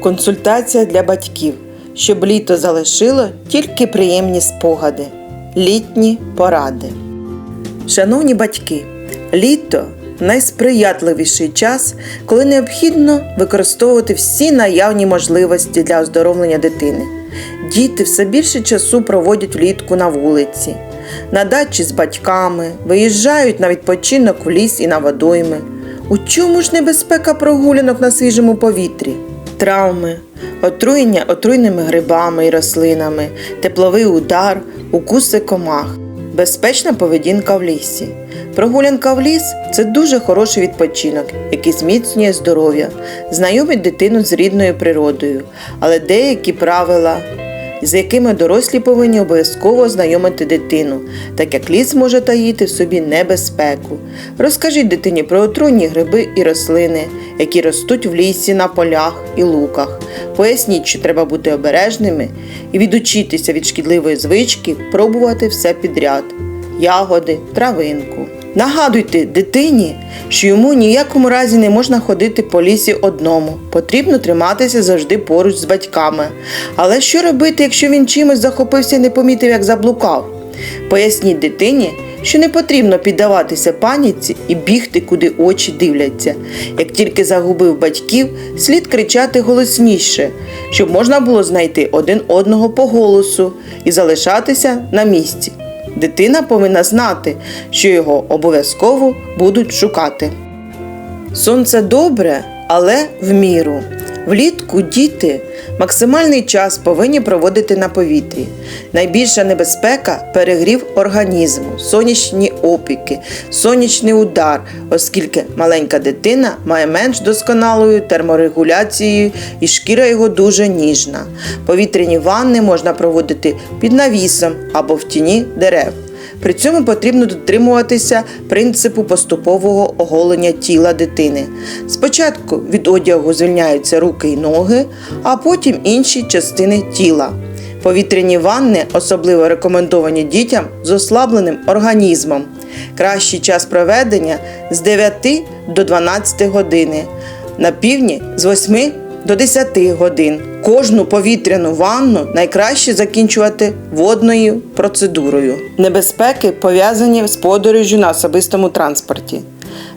Консультація для батьків, щоб літо залишило тільки приємні спогади. Літні поради. Шановні батьки, літо найсприятливіший час, коли необхідно використовувати всі наявні можливості для оздоровлення дитини. Діти все більше часу проводять влітку на вулиці, на дачі з батьками, виїжджають на відпочинок в ліс і на водойми. У чому ж небезпека прогулянок на свіжому повітрі? Травми, отруєння отруйними грибами і рослинами, тепловий удар, укуси комах, безпечна поведінка в лісі. Прогулянка в ліс це дуже хороший відпочинок, який зміцнює здоров'я, знайомить дитину з рідною природою, але деякі правила, з якими дорослі повинні обов'язково знайомити дитину, так як ліс може таїти в собі небезпеку. Розкажіть дитині про отруйні гриби і рослини, які ростуть в лісі, на полях і луках. Поясніть, що треба бути обережними і відучитися від шкідливої звички пробувати все підряд ягоди, травинку. Нагадуйте дитині, що йому ніякому разі не можна ходити по лісі одному. Потрібно триматися завжди поруч з батьками. Але що робити, якщо він чимось захопився і не помітив, як заблукав? Поясніть дитині, що не потрібно піддаватися паніці і бігти, куди очі дивляться. Як тільки загубив батьків, слід кричати голосніше, щоб можна було знайти один одного по голосу і залишатися на місці. Дитина повинна знати, що його обов'язково будуть шукати. Сонце добре, але в міру. Влітку діти максимальний час повинні проводити на повітрі. Найбільша небезпека перегрів організму, сонячні опіки, сонячний удар, оскільки маленька дитина має менш досконалою терморегуляцією і шкіра його дуже ніжна. Повітряні ванни можна проводити під навісом або в тіні дерев. При цьому потрібно дотримуватися принципу поступового оголення тіла дитини. Спочатку від одягу звільняються руки й ноги, а потім інші частини тіла. Повітряні ванни особливо рекомендовані дітям з ослабленим організмом. Кращий час проведення з 9 до 12 години, на півдні з 8 до 10 годин. Кожну повітряну ванну найкраще закінчувати водною процедурою. Небезпеки пов'язані з подорожжю на особистому транспорті.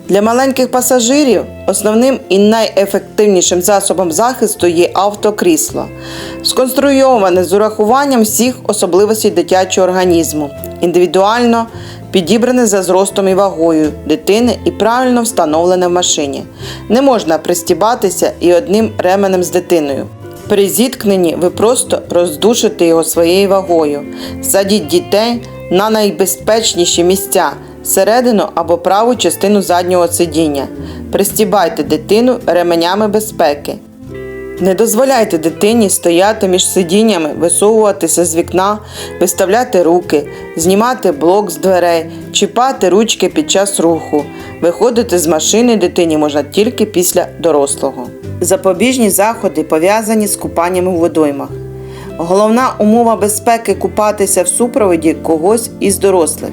Для маленьких пасажирів основним і найефективнішим засобом захисту є автокрісло, сконструйоване з урахуванням всіх особливостей дитячого організму, індивідуально підібране за зростом і вагою дитини і правильно встановлене в машині. Не можна пристібатися і одним ременем з дитиною. При зіткненні ви просто роздушите його своєю вагою. Садіть дітей на найбезпечніші місця середину або праву частину заднього сидіння. Пристібайте дитину ременями безпеки. Не дозволяйте дитині стояти між сидіннями, висовуватися з вікна, виставляти руки, знімати блок з дверей, чіпати ручки під час руху. Виходити з машини дитині можна тільки після дорослого. Запобіжні заходи пов'язані з купанням у водоймах. Головна умова безпеки купатися в супроводі когось із дорослих.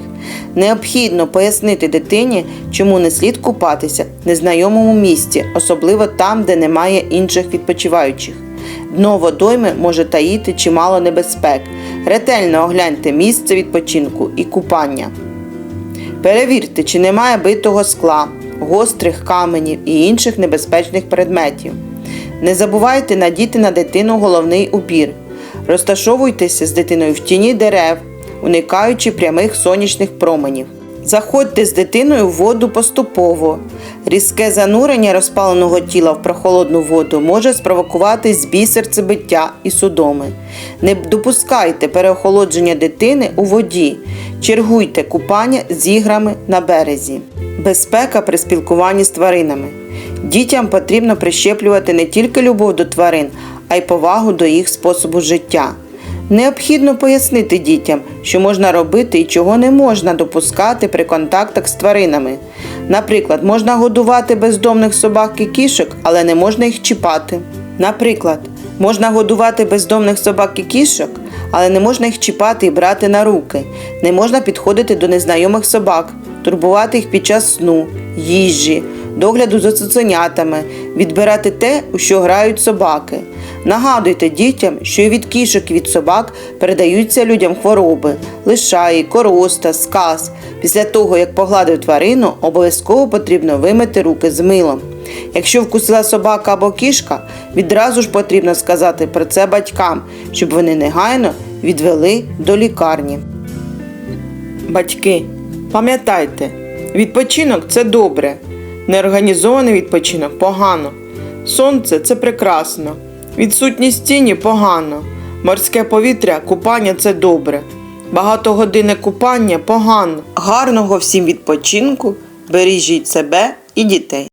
Необхідно пояснити дитині, чому не слід купатися в незнайомому місці, особливо там, де немає інших відпочиваючих. Дно водойми може таїти чимало небезпек. Ретельно огляньте місце відпочинку і купання. Перевірте, чи немає битого скла, гострих каменів і інших небезпечних предметів. Не забувайте надіти на дитину головний убір. Розташовуйтеся з дитиною в тіні дерев, уникаючи прямих сонячних променів. Заходьте з дитиною в воду поступово. Різке занурення розпаленого тіла в прохолодну воду може спровокувати збій серцебиття і судоми. Не допускайте переохолодження дитини у воді. Чергуйте купання з іграми на березі. Безпека при спілкуванні з тваринами. Дітям потрібно прищеплювати не тільки любов до тварин, а й повагу до їх способу життя. Необхідно пояснити дітям, що можна робити і чого не можна допускати при контактах з тваринами. Наприклад, можна годувати бездомних собак і кішок, але не можна їх чіпати. Наприклад, можна годувати бездомних собак і кішок, але не можна їх чіпати і брати на руки. Не можна підходити до незнайомих собак, турбувати їх під час сну, їжі, догляду за цуценятами, відбирати те, у що грають собаки. Нагадуйте дітям, що і від кішок від собак передаються людям хвороби, лишаї, короста, сказ. Після того, як погладив тварину, обов'язково потрібно вимити руки з милом. Якщо вкусила собака або кішка, відразу ж потрібно сказати про це батькам, щоб вони негайно відвели до лікарні. Батьки, пам'ятайте, відпочинок це добре, неорганізований відпочинок погано. Сонце це прекрасно, відсутність тіні погано, морське повітря, купання це добре. Багатогодинне купання погано. Гарного всім відпочинку, бережіть себе і дітей.